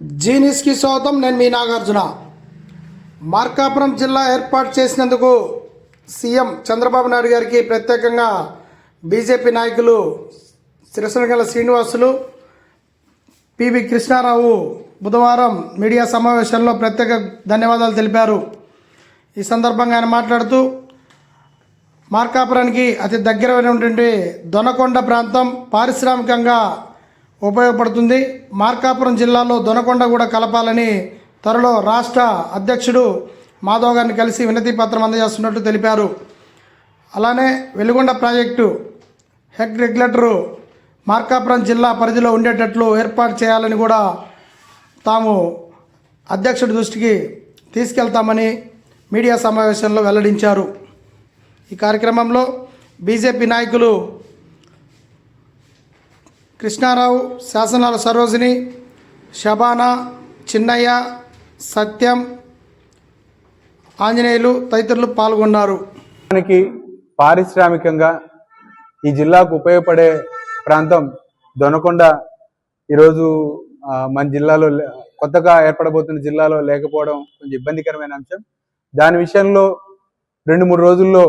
జీనిస్కి స్వాగతం నేను మీ నాగార్జున. మార్కాపురం జిల్లా ఏర్పాటు చేసినందుకు సీఎం చంద్రబాబు నాయుడు గారికి ప్రత్యేకంగా బీజేపీ నాయకులు సిరసనగల శ్రీనివాసులు పివి కృష్ణారావు బుధవారం మీడియా సమావేశంలో ప్రత్యేక ధన్యవాదాలు తెలిపారు. ఈ సందర్భంగా ఆయన మాట్లాడుతూ మార్కాపురానికి అతి దగ్గరమైనటువంటి దొనకొండ ప్రాంతం పారిశ్రామికంగా ఉపయోగపడుతుంది. మార్కాపురం జిల్లాలో దొనకొండ కూడా కలపాలని త్వరలో రాష్ట్ర అధ్యక్షుడు మాధవ్ గారిని కలిసి వినతి పత్రం అందజేస్తున్నట్టు తెలిపారు. అలానే Veligonda project head regulator Markapuram జిల్లా పరిధిలో ఉండేటట్లు ఏర్పాటు చేయాలని కూడా తాము అధ్యక్షుడి దృష్టికి తీసుకెళ్తామని మీడియా సమావేశంలో వెల్లడించారు. ఈ కార్యక్రమంలో బీజేపీ నాయకులు కృష్ణారావు శాసనాల సరోజిని షబానా చిన్నయ్య సత్యం ఆంజనేయులు తదితరులు పాల్గొన్నారు. మనకి పారిశ్రామికంగా ఈ జిల్లాకు ఉపయోగపడే ప్రాంతం దొనకొండ. ఈరోజు మన జిల్లాలో లే- కొత్తగా ఏర్పడబోతున్న జిల్లాలో లేకపోవడం కొంచెం ఇబ్బందికరమైన అంశం. దాని విషయంలో రెండు మూడు రోజుల్లో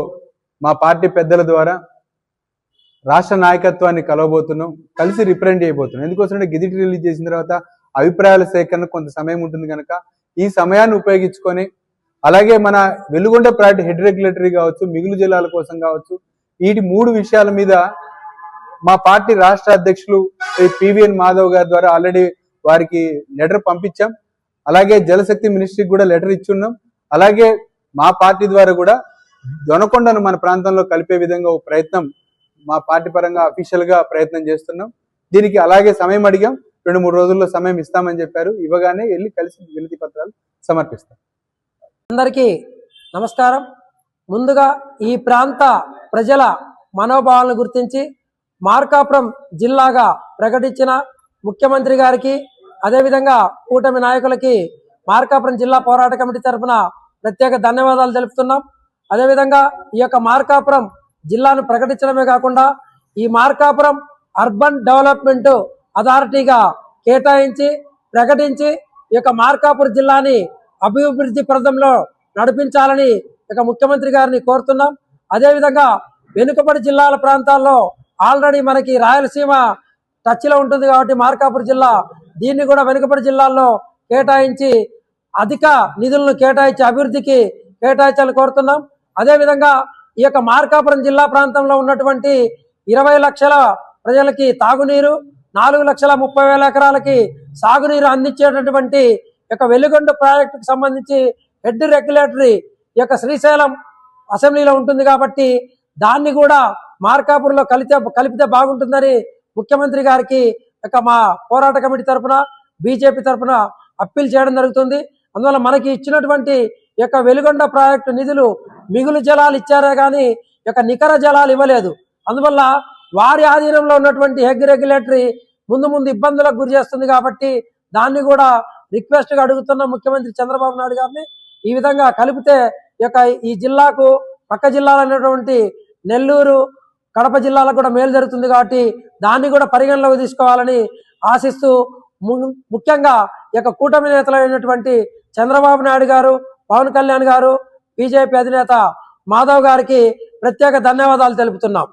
మా పార్టీ పెద్దల ద్వారా రాష్ట్ర నాయకత్వాన్ని కలవబోతున్నాం కలిసి రిప్రజెంట్ చేయబోతున్నాం. ఎందుకోసం గిజిట్ రిలీజ్ చేసిన తర్వాత అభిప్రాయాల సేకరణ కొంత సమయం ఉంటుంది కనుక ఈ సమయాన్ని ఉపయోగించుకొని అలాగే మన వెలుగొండ ప్రాజెక్ట్ హెడ్ రెగ్యులేటరీ కావచ్చు మిగులు జిల్లాల కోసం కావచ్చు వీటి మూడు విషయాల మీద మా పార్టీ రాష్ట్ర అధ్యక్షులు పివిఎన్ మాధవ్ గారి ద్వారా ఆల్రెడీ వారికి లెటర్ పంపించాం. అలాగే జలశక్తి మినిస్ట్రీకి కూడా లెటర్ ఇచ్చున్నాం. అలాగే మా పార్టీ ద్వారా కూడా దొనకొండను మన ప్రాంతంలో కలిపే విధంగా ఒక ప్రయత్నం మా పార్టీ పరంగా అఫీషియల్గా ప్రయత్నం చేస్తున్నాం. దీనికి అలాగే సమయం అడిగాం. రెండు మూడు రోజుల్లో సమయం ఇస్తామని చెప్పారు. ఇవ్వగానే వెళ్ళి కలిసి వినతి పత్రాలు సమర్పిస్తాం. అందరికీ నమస్కారం. ముందుగా ఈ ప్రాంత ప్రజల మనోభావాలను గుర్తించి మార్కాపురం జిల్లాగా ప్రకటించిన ముఖ్యమంత్రి గారికి అదేవిధంగా కూటమి నాయకులకి మార్కాపురం జిల్లా పోరాట కమిటీ తరఫున ప్రత్యేక ధన్యవాదాలు తెలుపుతున్నాం. అదేవిధంగా ఈ యొక్క మార్కాపురం జిల్లాను ప్రకటించడమే కాకుండా ఈ మార్కాపురం అర్బన్ డెవలప్మెంట్ అథారిటీగా కేటాయించి ప్రకటించి ఈ యొక్క మార్కాపురం జిల్లాని అభివృద్ధి ప్రదంలో నడిపించాలని ఇక ముఖ్యమంత్రి గారిని కోరుతున్నాం. అదేవిధంగా వెనుకబడి జిల్లాల ప్రాంతాల్లో ఆల్రెడీ మనకి రాయలసీమ టచ్లో ఉంటుంది కాబట్టి మార్కాపురం జిల్లా దీన్ని కూడా వెనుకబడి జిల్లాల్లో కేటాయించి అధిక నిధులను కేటాయించి అభివృద్ధికి కేటాయించాలని కోరుతున్నాం. అదేవిధంగా ఈ యొక్క మార్కాపురం జిల్లా ప్రాంతంలో ఉన్నటువంటి ఇరవై లక్షల ప్రజలకి తాగునీరు నాలుగు లక్షల ముప్పై వేల ఎకరాలకి సాగునీరు అందించేటటువంటి యొక్క వెలుగొండ ప్రాజెక్టుకు సంబంధించి హెడ్ రెగ్యులేటరీ ఈ యొక్క శ్రీశైలం అసెంబ్లీలో ఉంటుంది కాబట్టి దాన్ని కూడా మార్కాపురంలో కలితే కలిపితే బాగుంటుందని ముఖ్యమంత్రి గారికి యొక్క మా పోరాట కమిటీ తరఫున బీజేపీ తరఫున అప్పీల్ చేయడం జరుగుతుంది. అందువల్ల మనకి ఇచ్చినటువంటి ఈ యొక్క వెలుగొండ ప్రాజెక్టు నిధులు మిగులు జలాలు ఇచ్చారే కానీ యొక్క నికర జలాలు ఇవ్వలేదు. అందువల్ల వారి ఆధీనంలో ఉన్నటువంటి హెగ్ రెగ్యులేటరీ ముందు ముందు ఇబ్బందులకు గురి చేస్తుంది కాబట్టి దాన్ని కూడా రిక్వెస్ట్గా అడుగుతున్న ముఖ్యమంత్రి చంద్రబాబు నాయుడు గారిని ఈ విధంగా కలిపితే యొక్క ఈ జిల్లాకు పక్క జిల్లాలైనటువంటి నెల్లూరు కడప జిల్లాలకు కూడా మేలు జరుగుతుంది కాబట్టి దాన్ని కూడా పరిగణలోకి తీసుకోవాలని ఆశిస్తూ ము- ముఖ్యంగా ఈ యొక్క కూటమి నేతలైనటువంటి చంద్రబాబు నాయుడు గారు పవన్ కళ్యాణ్ గారు బీజేపీ అధినేత మాధవ్ గారికి ప్రత్యేక ధన్యవాదాలు తెలుపుతున్నాం.